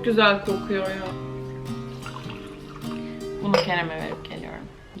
çok güzel kokuyor ya. Bunu Kerem'e verip.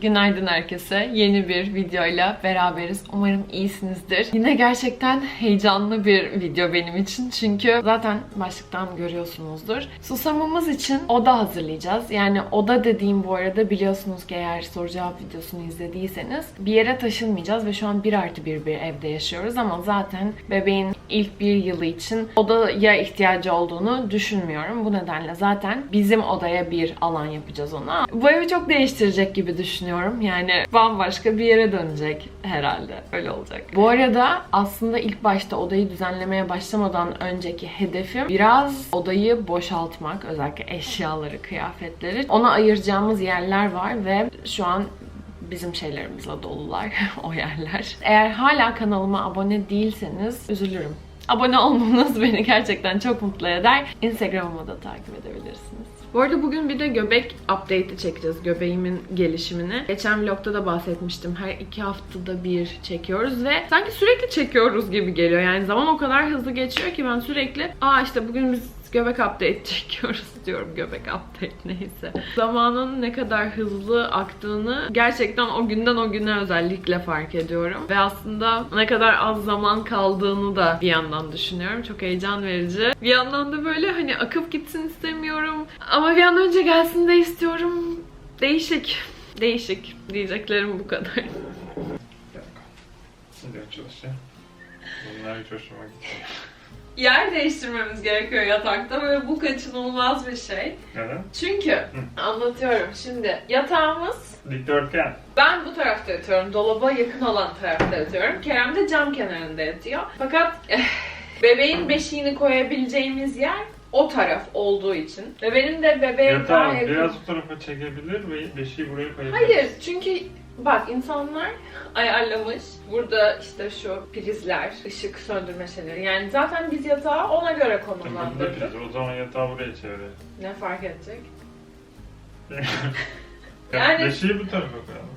Günaydın herkese. Yeni bir videoyla beraberiz. Umarım iyisinizdir. Yine gerçekten heyecanlı bir video benim için. Çünkü zaten başlıktan görüyorsunuzdur. Susamımız için oda hazırlayacağız. Yani oda dediğim bu arada biliyorsunuz ki eğer soru cevap videosunu izlediyseniz bir yere taşınmayacağız ve şu an bir artı bir bir evde yaşıyoruz ama zaten bebeğin ilk bir yılı için odaya ihtiyacı olduğunu düşünmüyorum. Bu nedenle zaten bizim odaya bir alan yapacağız ona. Bu evi çok değiştirecek gibi düşünüyorum. Yani bambaşka bir yere dönecek herhalde. Öyle olacak. Bu arada aslında ilk başta odayı düzenlemeye başlamadan önceki hedefim biraz odayı boşaltmak. Özellikle eşyaları, kıyafetleri. Ona ayıracağımız yerler var ve şu an bizim şeylerimizle dolular o yerler. Eğer hala kanalıma abone değilseniz üzülürüm. Abone olmanız beni gerçekten çok mutlu eder. Instagram'ımı da takip edebilirsiniz. Bu arada bugün bir de göbek update'i çekeceğiz. Göbeğimin gelişimini. Geçen vlogda da bahsetmiştim. Her iki haftada bir çekiyoruz ve sanki sürekli çekiyoruz gibi geliyor. Yani zaman o kadar hızlı geçiyor ki ben sürekli aa işte bugün biz göbek update çekiyoruz diyorum göbek update neyse. Zamanın ne kadar hızlı aktığını gerçekten o günden o güne özellikle fark ediyorum. Ve aslında ne kadar az zaman kaldığını da bir yandan düşünüyorum. Çok heyecan verici. Bir yandan da böyle hani akıp gitsin istemiyorum. Ama bir an önce gelsin de istiyorum. Değişik. Değişik. Diyeceklerim bu kadar. Bunlar hiç hoşuma gitti. Yer değiştirmemiz gerekiyor yatakta ve bu kaçınılmaz bir şey. Neden? Çünkü anlatıyorum şimdi yatağımız Dikdörtgen. ben bu tarafta yatıyorum. Dolaba yakın olan tarafta yatıyorum. Kerem de cam kenarında yatıyor. Fakat eh, bebeğin beşiğini koyabileceğimiz yer o taraf olduğu için. Ve benim de bebeğe daha Yatağı yakın. biraz bu tarafa çekebilir ve beşiği buraya koyabilir. Hayır çünkü bak insanlar ayarlamış. Burada işte şu prizler, ışık söndürme şeyleri. Yani zaten biz yatağı ona göre Burada konumlandırdık. priz. O zaman yatağı buraya çevirelim. Ne fark edecek? yani... Yani- Beşiği bu tarafa koyalım.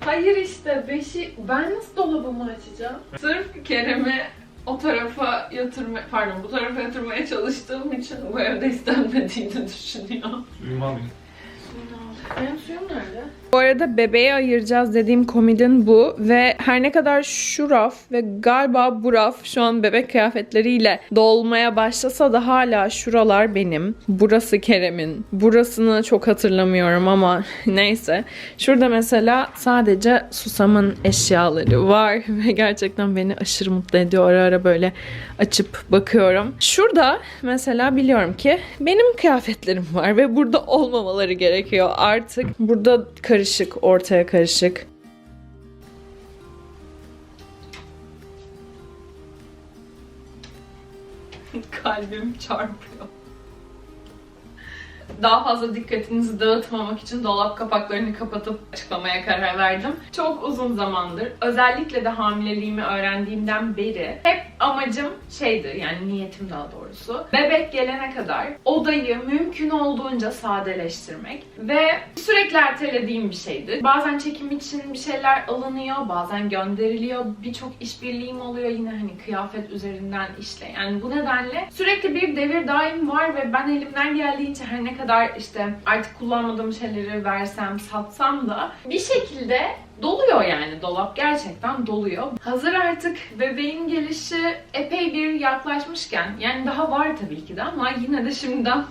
Hayır işte beşi ben nasıl dolabımı açacağım? Sırf Kerem'i o tarafa yatırma, pardon bu tarafa yatırmaya çalıştığım için bu evde istenmediğini düşünüyor. Suyumu alayım. Benim suyum nerede? Bu arada bebeğe ayıracağız dediğim komodin bu ve her ne kadar şu raf ve galiba bu raf şu an bebek kıyafetleriyle dolmaya başlasa da hala şuralar benim. Burası Kerem'in. Burasını çok hatırlamıyorum ama neyse. Şurada mesela sadece Susam'ın eşyaları var ve gerçekten beni aşırı mutlu ediyor. Ara ara böyle açıp bakıyorum. Şurada mesela biliyorum ki benim kıyafetlerim var ve burada olmamaları gerekiyor artık. Burada karışık, ortaya karışık. Kalbim çarpıyor. Daha fazla dikkatinizi dağıtmamak için dolap kapaklarını kapatıp açıklamaya karar verdim. Çok uzun zamandır, özellikle de hamileliğimi öğrendiğimden beri hep amacım şeydi, yani niyetim daha doğrusu. Bebek gelene kadar odayı mümkün olduğunca sadeleştirmek ve sürekli ertelediğim bir şeydi. Bazen çekim için bir şeyler alınıyor, bazen gönderiliyor. Birçok işbirliğim oluyor yine hani kıyafet üzerinden işle. Yani bu nedenle sürekli bir devir daim var ve ben elimden geldiğince her ne kadar işte artık kullanmadığım şeyleri versem, satsam da bir şekilde doluyor yani dolap gerçekten doluyor. Hazır artık bebeğin gelişi epey bir yaklaşmışken yani daha var tabii ki de ama yine de şimdiden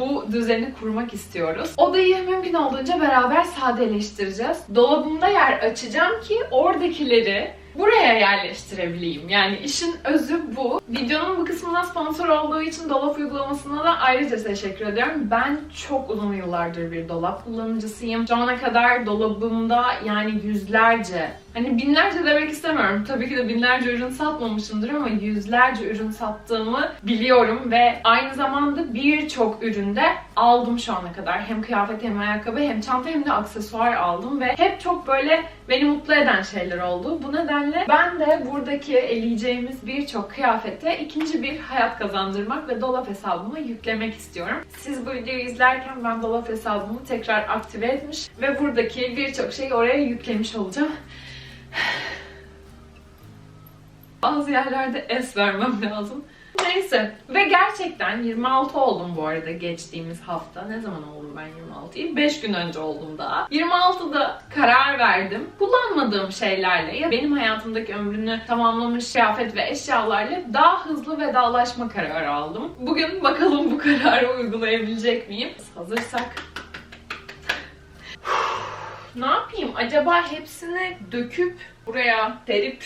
bu düzeni kurmak istiyoruz. Odayı mümkün olduğunca beraber sadeleştireceğiz. Dolabımda yer açacağım ki oradakileri buraya yerleştirebileyim. Yani işin özü bu. Videonun bu kısmına sponsor olduğu için dolap uygulamasına da ayrıca teşekkür ediyorum. Ben çok uzun yıllardır bir dolap kullanıcısıyım. Şu ana kadar dolabımda yani yüzlerce Hani binlerce demek istemiyorum. Tabii ki de binlerce ürün satmamışımdır ama yüzlerce ürün sattığımı biliyorum ve aynı zamanda birçok üründe aldım şu ana kadar. Hem kıyafet hem ayakkabı hem çanta hem de aksesuar aldım ve hep çok böyle beni mutlu eden şeyler oldu. Bu nedenle ben de buradaki eleyeceğimiz birçok kıyafete ikinci bir hayat kazandırmak ve dolap hesabıma yüklemek istiyorum. Siz bu videoyu izlerken ben dolap hesabımı tekrar aktive etmiş ve buradaki birçok şeyi oraya yüklemiş olacağım. Bazı yerlerde es vermem lazım. Neyse. Ve gerçekten 26 oldum bu arada geçtiğimiz hafta. Ne zaman oldum ben 26'yı? 5 gün önce oldum daha. 26'da karar verdim. Kullanmadığım şeylerle ya benim hayatımdaki ömrünü tamamlamış kıyafet ve eşyalarla daha hızlı vedalaşma kararı aldım. Bugün bakalım bu kararı uygulayabilecek miyim? Hazırsak ne yapayım? Acaba hepsini döküp buraya serip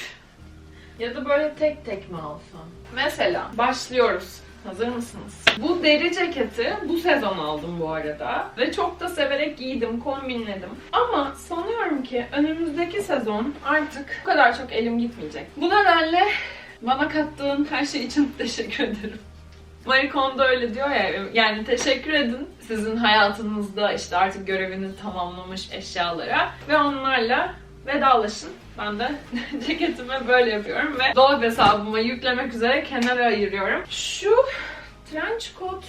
ya da böyle tek tek mi alsam? Mesela başlıyoruz. Hazır mısınız? Bu deri ceketi bu sezon aldım bu arada. Ve çok da severek giydim, kombinledim. Ama sanıyorum ki önümüzdeki sezon artık bu kadar çok elim gitmeyecek. Bu nedenle bana kattığın her şey için teşekkür ederim. Marie Kondo öyle diyor ya, yani teşekkür edin sizin hayatınızda işte artık görevini tamamlamış eşyalara ve onlarla vedalaşın. Ben de ceketimi böyle yapıyorum ve dolap hesabıma yüklemek üzere kenara ayırıyorum. Şu trench coat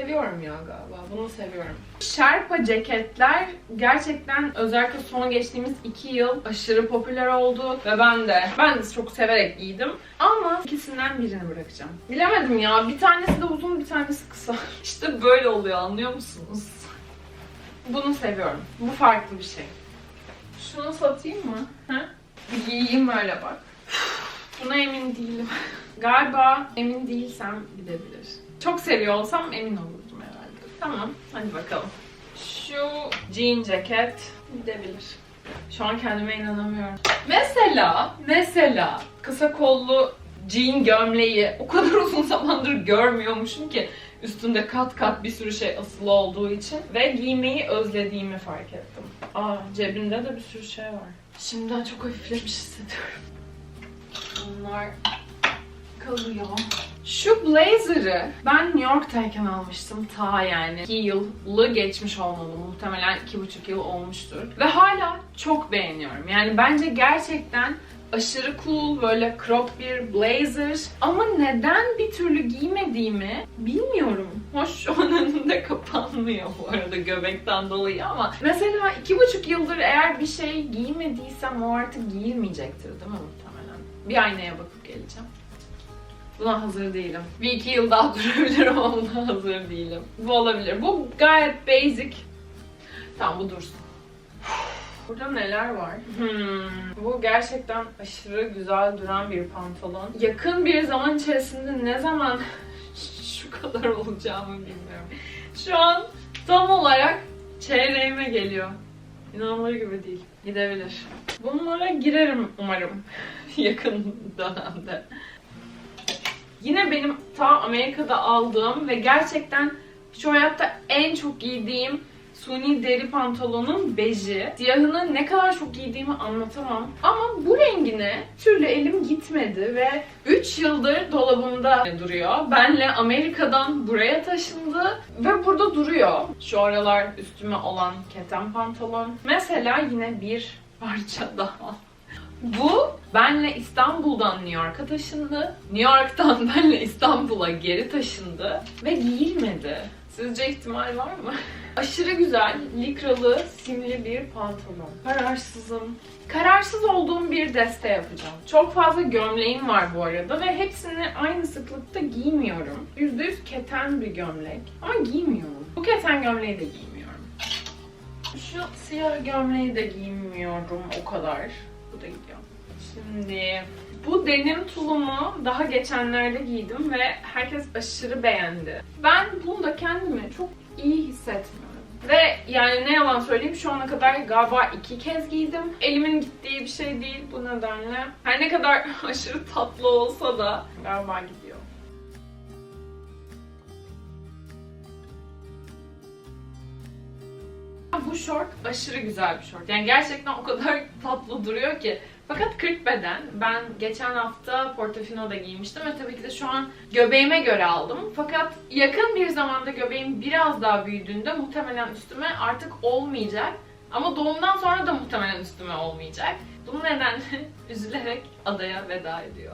seviyorum ya galiba. Bunu seviyorum. Sherpa ceketler gerçekten özellikle son geçtiğimiz iki yıl aşırı popüler oldu ve ben de ben de çok severek giydim. Ama ikisinden birini bırakacağım. Bilemedim ya. Bir tanesi de uzun, bir tanesi kısa. İşte böyle oluyor anlıyor musunuz? Bunu seviyorum. Bu farklı bir şey. Şunu satayım mı? Ha? Bir giyeyim öyle bak. Buna emin değilim. Galiba emin değilsem gidebilir. Çok seviyor olsam emin olurdum herhalde. Tamam, hadi bakalım. Şu jean ceket gidebilir. Şu an kendime inanamıyorum. Mesela, mesela kısa kollu jean gömleği o kadar uzun zamandır görmüyormuşum ki üstünde kat kat bir sürü şey asılı olduğu için ve giymeyi özlediğimi fark ettim. Aa cebinde de bir sürü şey var. Şimdiden çok hafiflemiş hissediyorum. Bunlar kalıyor. Şu blazer'ı ben New York'tayken almıştım ta yani 2 yılı geçmiş olmalı muhtemelen 2,5 yıl olmuştur ve hala çok beğeniyorum yani bence gerçekten aşırı cool böyle crop bir blazer ama neden bir türlü giymediğimi bilmiyorum. Hoş şu an önünde kapanmıyor bu arada göbekten dolayı ama mesela iki buçuk yıldır eğer bir şey giymediysem o artık giyilmeyecektir değil mi muhtemelen? Bir aynaya bakıp geleceğim. Buna hazır değilim. Bir iki yıl daha durabilirim ama buna hazır değilim. Bu olabilir. Bu gayet basic. Tamam bu dursun. Burada neler var? Hmm, bu gerçekten aşırı güzel duran bir pantolon. Yakın bir zaman içerisinde ne zaman şu kadar olacağımı bilmiyorum. Şu an tam olarak çeyreğime geliyor. İnanılır gibi değil. Gidebilir. Bunlara girerim umarım yakın dönemde. Yine benim ta Amerika'da aldığım ve gerçekten şu hayatta en çok giydiğim suni deri pantolonun beji. Siyahını ne kadar çok giydiğimi anlatamam. Ama bu rengine türlü elim gitmedi ve 3 yıldır dolabımda duruyor. Benle Amerika'dan buraya taşındı ve burada duruyor. Şu aralar üstüme olan keten pantolon. Mesela yine bir parça daha. Bu benle İstanbul'dan New York'a taşındı. New York'tan benle İstanbul'a geri taşındı ve giyilmedi. Sizce ihtimal var mı? Aşırı güzel, likralı, simli bir pantolon. Kararsızım. Kararsız olduğum bir deste yapacağım. Çok fazla gömleğim var bu arada ve hepsini aynı sıklıkta giymiyorum. %100 keten bir gömlek ama giymiyorum. Bu keten gömleği de giymiyorum. Şu siyah gömleği de giymiyorum o kadar. Bu da gidiyor. Şimdi bu denim tulumu daha geçenlerde giydim ve herkes aşırı beğendi. Ben bunda kendimi çok iyi hissetmiyorum. Ve yani ne yalan söyleyeyim şu ana kadar galiba iki kez giydim. Elimin gittiği bir şey değil bu nedenle. Her ne kadar aşırı tatlı olsa da galiba gidiyor. Bu şort aşırı güzel bir şort. Yani gerçekten o kadar tatlı duruyor ki. Fakat 40 beden. Ben geçen hafta Portofino'da giymiştim ve tabii ki de şu an göbeğime göre aldım. Fakat yakın bir zamanda göbeğim biraz daha büyüdüğünde muhtemelen üstüme artık olmayacak. Ama doğumdan sonra da muhtemelen üstüme olmayacak. Bu nedenle üzülerek adaya veda ediyor.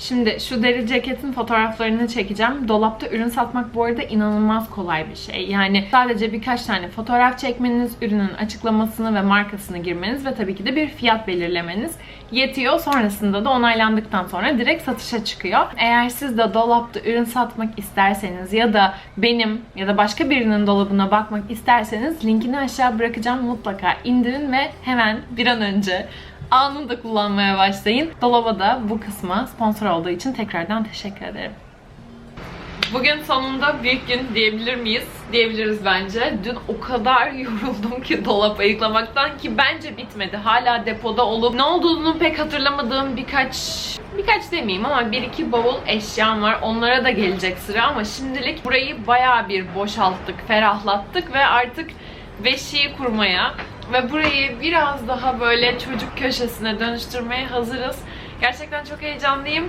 Şimdi şu deri ceketin fotoğraflarını çekeceğim. Dolapta ürün satmak bu arada inanılmaz kolay bir şey. Yani sadece birkaç tane fotoğraf çekmeniz, ürünün açıklamasını ve markasını girmeniz ve tabii ki de bir fiyat belirlemeniz yetiyor. Sonrasında da onaylandıktan sonra direkt satışa çıkıyor. Eğer siz de dolapta ürün satmak isterseniz ya da benim ya da başka birinin dolabına bakmak isterseniz linkini aşağı bırakacağım. Mutlaka indirin ve hemen bir an önce anında kullanmaya başlayın. Dolaba da bu kısma sponsor olduğu için tekrardan teşekkür ederim. Bugün sonunda büyük gün diyebilir miyiz? Diyebiliriz bence. Dün o kadar yoruldum ki dolap ayıklamaktan ki bence bitmedi. Hala depoda olup ne olduğunu pek hatırlamadığım birkaç birkaç demeyeyim ama bir iki bavul eşyam var. Onlara da gelecek sıra ama şimdilik burayı bayağı bir boşalttık, ferahlattık ve artık beşiği kurmaya ve burayı biraz daha böyle çocuk köşesine dönüştürmeye hazırız. Gerçekten çok heyecanlıyım.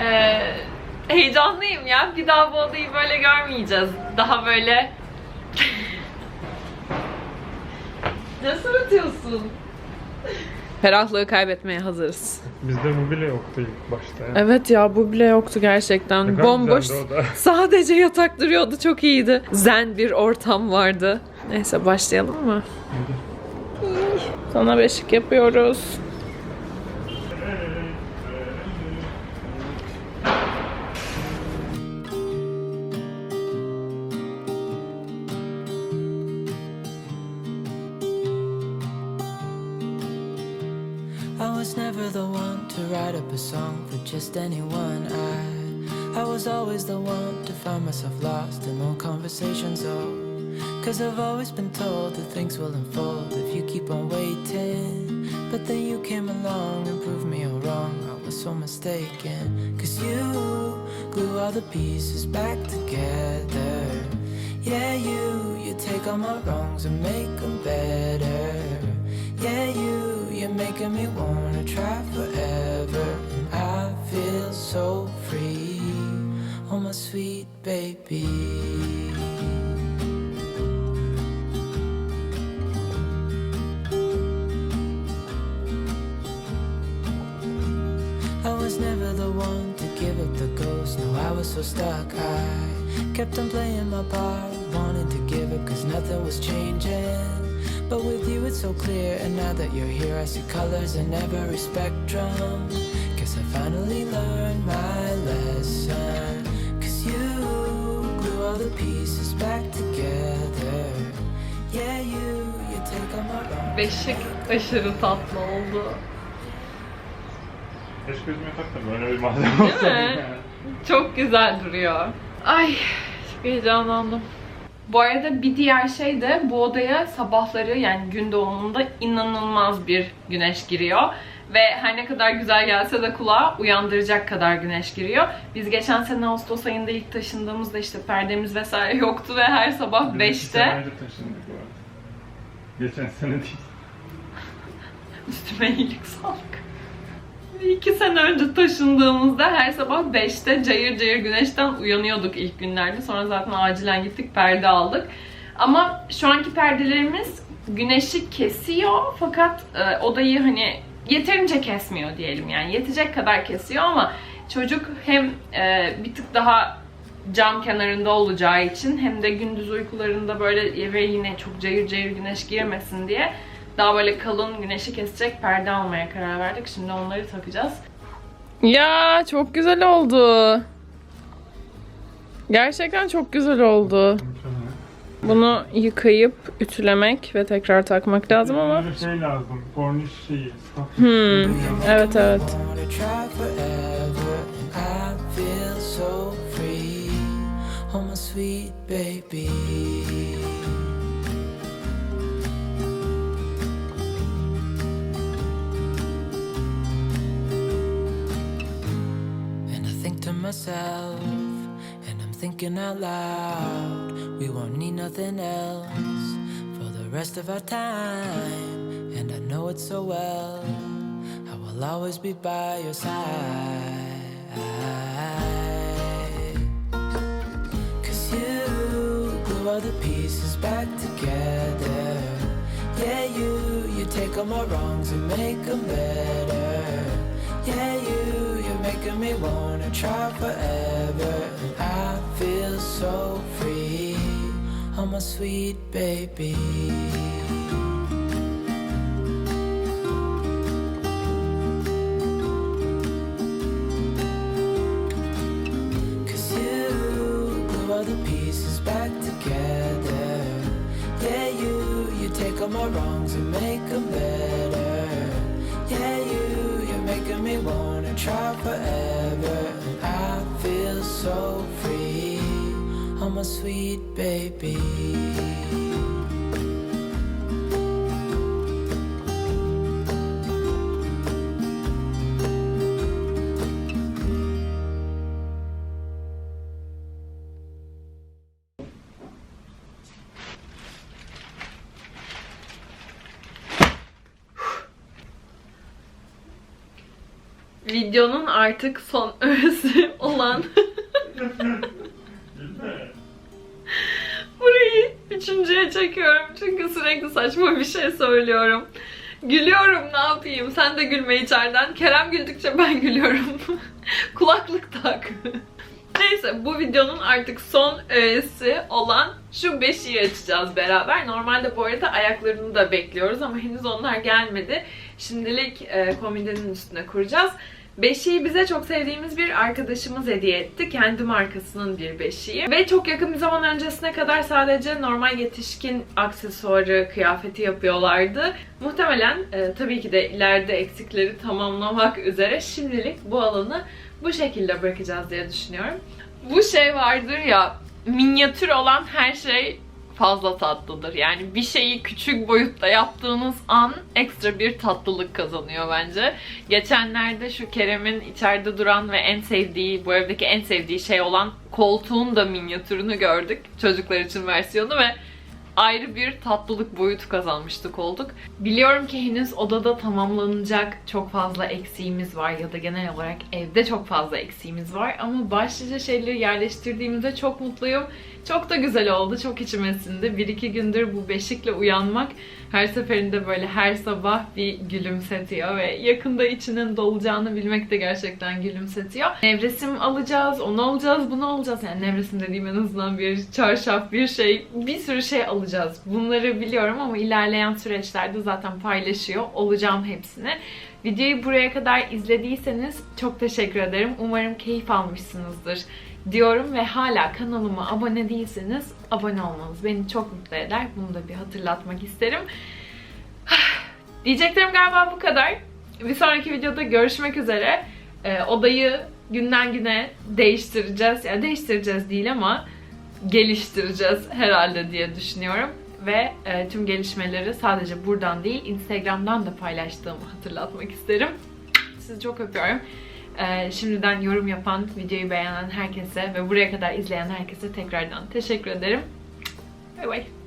Ee, heyecanlıyım ya. Bir daha bu odayı böyle görmeyeceğiz. Daha böyle... ne sırıtıyorsun? Ferahlığı kaybetmeye hazırız. Bizde bu bile yoktu ilk başta. ya. Evet ya bu bile yoktu gerçekten. Ne Bomboş. Sadece yatak duruyordu. Çok iyiydi. Zen bir ortam vardı. Neyse başlayalım mı? Sana beşik yapıyoruz. I was never the one to write up a song for just anyone. I I was always the one to find myself lost in long conversations. Oh, cause I've always been told that things will unfold if you keep on waiting. But then you came along and proved me all wrong. I was so mistaken. Cause you glue all the pieces back together. Yeah, you, you take all my wrongs and make them better. Yeah, you, you're making me wanna try forever. And I feel so free. Oh, my sweet baby. Was so stuck. I kept on playing my part, wanting to give up cause nothing was changing. But with you, it's so clear. And now that you're here, I see colors in every spectrum. Guess I finally learned my lesson. Cause you glue all the pieces back together. Yeah, you, you take all my wrongs. Beşik aşırı tatlı oldu. Keşke yüzüme tak da böyle bir malzeme Değil olsa. mi? Çok güzel duruyor. Ay çok heyecanlandım. Bu arada bir diğer şey de bu odaya sabahları yani gün doğumunda inanılmaz bir güneş giriyor. Ve her ne kadar güzel gelse de kulağa uyandıracak kadar güneş giriyor. Biz geçen sene Ağustos ayında ilk taşındığımızda işte perdemiz vesaire yoktu ve her sabah Biz iki sene 5'te taşındık bu arada. Geçen sene değil. üstüme iyilik sağlık. İki sene önce taşındığımızda her sabah 5'te cayır cayır güneşten uyanıyorduk ilk günlerde. Sonra zaten acilen gittik perde aldık. Ama şu anki perdelerimiz güneşi kesiyor fakat e, odayı hani yeterince kesmiyor diyelim yani yetecek kadar kesiyor ama çocuk hem e, bir tık daha cam kenarında olacağı için hem de gündüz uykularında böyle eve yine çok cayır cayır güneş girmesin diye daha böyle kalın güneşi kesecek perde almaya karar verdik. Şimdi onları takacağız. Ya çok güzel oldu. Gerçekten çok güzel oldu. Bunu yıkayıp ütülemek ve tekrar takmak lazım ama. Bir şey lazım. Korniş şeyi. Hmm, evet evet. wanna try myself, and I'm thinking out loud, we won't need nothing else for the rest of our time. And I know it so well. I will always be by your side. Cause you glue all the pieces back together. Yeah, you, you take all my wrongs and make them better. Making me wanna try forever. I feel so free. Oh, my sweet baby. My sweet baby. Videonun artık son öğesi olan üçüncüye çekiyorum çünkü sürekli saçma bir şey söylüyorum. Gülüyorum ne yapayım? Sen de gülme içeriden. Kerem güldükçe ben gülüyorum. Kulaklık tak. Neyse bu videonun artık son öğesi olan şu beşiği açacağız beraber. Normalde bu arada ayaklarını da bekliyoruz ama henüz onlar gelmedi. Şimdilik e, komodinin üstüne kuracağız. Beşiği bize çok sevdiğimiz bir arkadaşımız hediye etti. Kendi markasının bir beşiği. Ve çok yakın bir zaman öncesine kadar sadece normal yetişkin aksesuarı, kıyafeti yapıyorlardı. Muhtemelen e, tabii ki de ileride eksikleri tamamlamak üzere şimdilik bu alanı bu şekilde bırakacağız diye düşünüyorum. Bu şey vardır ya, minyatür olan her şey fazla tatlıdır. Yani bir şeyi küçük boyutta yaptığınız an ekstra bir tatlılık kazanıyor bence. Geçenlerde şu Kerem'in içeride duran ve en sevdiği, bu evdeki en sevdiği şey olan koltuğun da minyatürünü gördük. Çocuklar için versiyonu ve ayrı bir tatlılık boyutu kazanmıştık olduk. Biliyorum ki henüz odada tamamlanacak çok fazla eksiğimiz var ya da genel olarak evde çok fazla eksiğimiz var ama başlıca şeyleri yerleştirdiğimde çok mutluyum. Çok da güzel oldu, çok içime sindi. Bir iki gündür bu beşikle uyanmak her seferinde böyle her sabah bir gülümsetiyor ve yakında içinin dolacağını bilmek de gerçekten gülümsetiyor. Nevresim alacağız, onu alacağız, bunu alacağız. Yani nevresim dediğim en azından bir çarşaf, bir şey, bir sürü şey alacağız. Bunları biliyorum ama ilerleyen süreçlerde zaten paylaşıyor olacağım hepsini. Videoyu buraya kadar izlediyseniz çok teşekkür ederim. Umarım keyif almışsınızdır diyorum ve hala kanalıma abone değilseniz abone olmanız beni çok mutlu eder. Bunu da bir hatırlatmak isterim. Diyeceklerim galiba bu kadar. Bir sonraki videoda görüşmek üzere. Ee, odayı günden güne değiştireceğiz. Yani değiştireceğiz değil ama geliştireceğiz herhalde diye düşünüyorum. Ve e, tüm gelişmeleri sadece buradan değil Instagram'dan da paylaştığımı hatırlatmak isterim. Sizi çok öpüyorum. Ee, şimdiden yorum yapan, videoyu beğenen herkese ve buraya kadar izleyen herkese tekrardan teşekkür ederim. Bay bay.